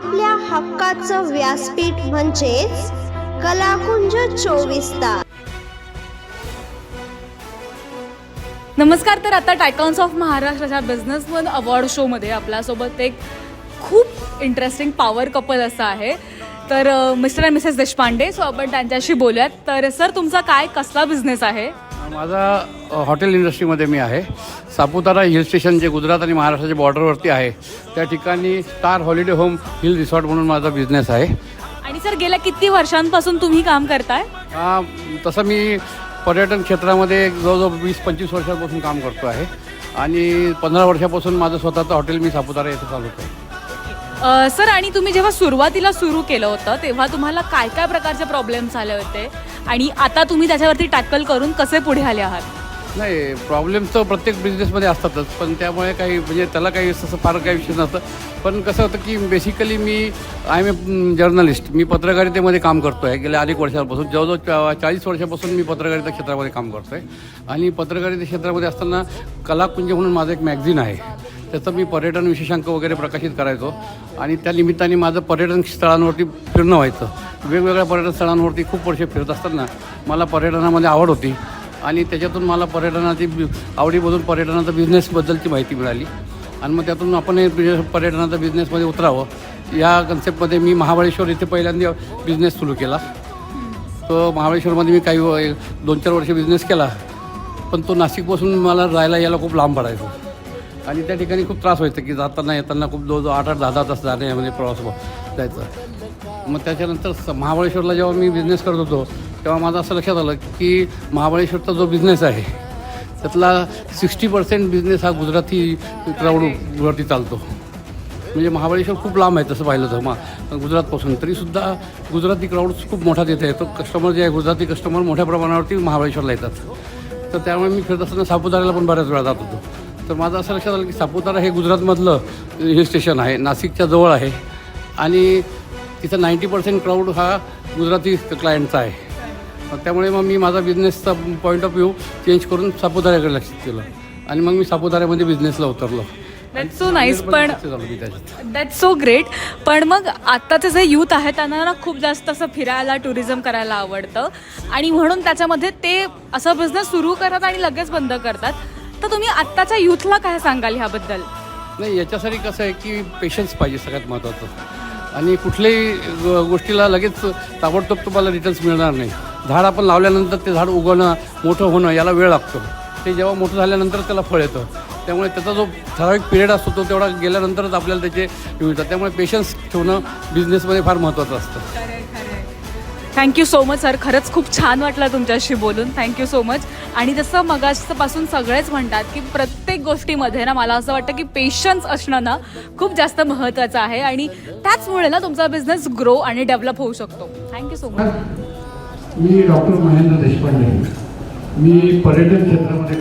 आपल्या हक्काचं व्यासपीठ म्हणजेच कलाकुंज चोवीस तास. नमस्कार तर आता टायकॉन्स ऑफ महाराष्ट्राच्या बिझनेसमन अवॉर्ड शोमध्ये आपल्यासोबत एक खूप इंटरेस्टिंग पॉवर कपल असं आहे. तर mister and missus Deshpande so आपण त्यांच्याशी बोलूयात. तर सर तुमचा काय कसला बिझनेस आहे? माझा हॉटेल इंडस्ट्रीमध्ये मी आहे. सापुतारा हिल स्टेशन जे गुजरात आणि महाराष्ट्राच्या बॉर्डरवरती आहे त्या ठिकाणी star holiday home hill resort म्हणून माझा बिझनेस आहे. आणि सर गेल्या किती वर्षांपासून तुम्ही काम करताय? हा, तसं मी पर्यटन क्षेत्रामध्ये एक जवळजवळ वीस पंचवीस वर्षांपासून काम करतो आहे. आणि पंधरा वर्षापासून माझं स्वतःचं हॉटेल मी सापुतारा येथे चालवतो आहे. अ, सर आणि तुम्ही जेव्हा सुरुवातीला सुरू केलं होतं तेव्हा तुम्हाला काय काय प्रकारचे प्रॉब्लेम्स आले होते? आणि आता तुम्ही त्याच्यावरती टॅकल करून कसे पुढे आले आहात? नाही प्रॉब्लेम्स तर प्रत्येक बिझनेसमध्ये असतातच पण त्यामुळे काही म्हणजे त्याला काही तसं फार काही विषय नसतं पण कसं होतं की बेसिकली मी आय एम ए जर्नलिस्ट मी पत्रकारितेमध्ये काम करतो आहे गेल्या अनेक वर्षांपासून जवळजवळ चा चाळीस वर्षापासून मी पत्रकारिता क्षेत्रामध्ये काम करतो आहे आणि पत्रकारिता क्षेत्रामध्ये असताना कलाकुंज म्हणून माझं एक मॅगझिन आहे. त्याचं मी पर्यटन विशेषांक वगैरे प्रकाशित करायचो. आणि त्या निमित्ताने माझं पर्यटन स्थळांवरती फिरणं व्हायचं. वेगवेगळ्या पर्यटन स्थळांवरती खूप वर्षे फिरत असताना मला पर्यटनामध्ये आवड होती. आणि त्याच्यातून मला पर्यटनाची आवडीमधून पर्यटनाचा बिझनेसबद्दलची माहिती मिळाली. आणि मग त्यातून आपण पर्यटनाचा बिझनेसमध्ये उतरावं. या कन्सेप्टमध्ये मी महाबळेश्वर इथे पहिल्यांदा बिझनेस सुरू केला. तो महाबळेश्वरमध्ये मी काही व- दोन चार वर्ष बिझनेस केला. पण तो नाशिकपासून मला जायला यायला खूप लांब पडायचा. आणि त्या ठिकाणी खूप त्रास व्हायचा की जाताना येताना खूप जवळजवळ आठ आठ दहा दहा तास जाण्यामध्ये म्हणजे प्रवास जायचा. मग त्याच्यानंतर स- महाबळेश्वरला जेव्हा मी बिझनेस करत होतो तेव्हा माझं असं लक्षात आलं की महाबळेश्वरचा जो बिझनेस आहे त्यातला सिक्स्टी पर्सेंट बिझनेस हा गुजराती क्राऊडवरती चालतो. म्हणजे महाबळेश्वर खूप लांब आहे तसं पाहिलं तर मा गुजरातपासून. तरीसुद्धा गुजराती क्राऊड खूप मोठा तिथे येतो कस्टमर जे आहे गुजराती कस्टमर मोठ्या प्रमाणावरती महाबळेश्वरला येतात. तर त्यामुळे मी फिरत असताना सापुताऱ्याला पण बऱ्याच वेळा जात होतो. तर माझं असं लक्षात आलं की सापुतारा हे गुजरातमधलं हिल स्टेशन आहे नाशिकच्या जवळ आहे. आणि तिथं नाईंटी पर्सेंट क्राऊड हा गुजराती क्लायंटचा आहे. त्यामुळे मग मी माझा बिझनेसचा पॉईंट ऑफ व्ह्यू चेंज करून सापुताऱ्याकडे लक्ष केलं आणि मग मी सापुताऱ्यामध्ये बिझनेसला उतरलो. दॅट्स सो नाईस पण दॅट्स सो ग्रेट पण मग आत्ताचे जे यूथ आहे त्यांना ना खूप जास्त असं फिरायला टुरिझम करायला आवडतं. आणि म्हणून त्याच्यामध्ये ते असं बिझनेस सुरू करतात आणि लगेच बंद करतात. तर तुम्ही आत्ताच्या यूथला काय सांगाल ह्याबद्दल? नाही याच्यासाठी कसं आहे की पेशन्स पाहिजे सगळ्यात महत्त्वाचं आणि कुठल्याही ग- गोष्टीला लगेच ताबडतोब तुम्हाला रिटर्न्स मिळणार नाही. झाड आपण लावल्यानंतर ते झाड उगवणं मोठं होणं याला वेळ लागतो. ते जेव्हा मोठं झाल्यानंतर त्याला फळ येतं. त्यामुळे त्याचा जो ठराविक पिरियड असतो तो तेवढा गेल्यानंतरच आपल्याला त्याचे मिळतात. त्यामुळे पेशन्स ठेवणं बिझनेसमध्ये फार महत्त्वाचं असतं. थँक्यू सो मच सर खरंच खूप छान वाटलं तुमच्याशी बोलून. थँक्यू सो मच आणि जसं मगापासून सगळेच म्हणतात की प्रत्येक गोष्टीमध्ये ना मला असं वाटतं की पेशन्स असणं ना खूप जास्त महत्त्वाचं आहे आणि त्याचमुळे ना तुमचा बिझनेस ग्रो आणि डेव्हलप होऊ शकतो. थँक्यू सो मच मी डॉक्टर महेंद्र देशपांडे. मी पर्यटन क्षेत्रामध्ये